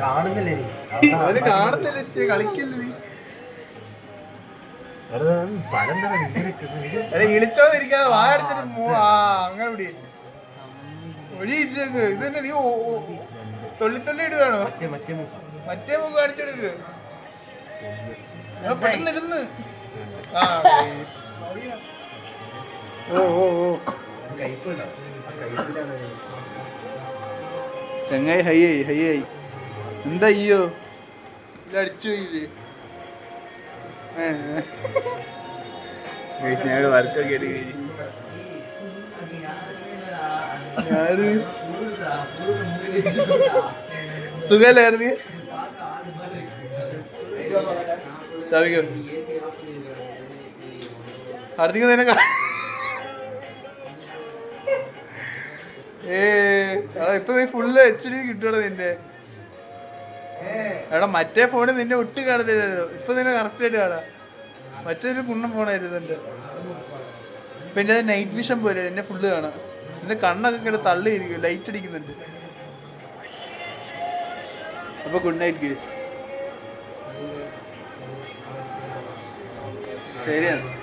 കാണുന്നില്ലേ നീ? ശ്ശെ, കളിക്കില്ല നീ? ഇളിച്ചോന്നിരിക്കാതെ വായടിച്ചിട്ട് അങ്ങനെ പിടി. ഒഴിച്ചേക്ക് ഇത് തന്നെ നീ തൊള്ളി തൊള്ളി ഇടുകയാണോ? മറ്റേ മുഖം. അടിച്ചെടുക്ക്. പെട്ടെന്ന് ഇരുന്ന് ഓ ഓ ഓ. കയ്പുണ്ടോ? കയ്പിലാണ് ചങ്ങായി ഹൈ ആയി ഹൈ ആയി. എന്താ അയ്യോ? അടിച്ചു പോയില്ലേ? വർക്കൊക്കെ കഴിഞ്ഞു. സുഖല്ലായിരുന്നു സാവിക്കോ. ഹാർദിക നിന്നെ കാ- ഏ. ഇപ്പൊ നീ ഫുള്ള് എച്ച് ഡി കിട്ടണം നിന്റെ. എടാ മറ്റേ ഫോണിൽ നിന്നെ ഒട്ടും കാണത്തില്ലായിരുന്നു. ഇപ്പൊ നിന്നെ കറക്റ്റ് ആയിട്ട് കാണാം. മറ്റൊരു കുണ്ണം ഫോണായിരുന്നു എന്റെ പിന്നെ നൈറ്റ് വിഷൻ പോലെ നിന്നെ ഫുള്ള് കാണാം. നിന്റെ കണ്ണൊക്കെ ഇങ്ങനെ തള്ളിയിരിക്കും ലൈറ്റ് അടിക്കുന്നുണ്ട്. അപ്പൊ ഗുഡ് നൈറ്റ് ഗേസ് ശരിയാണ്.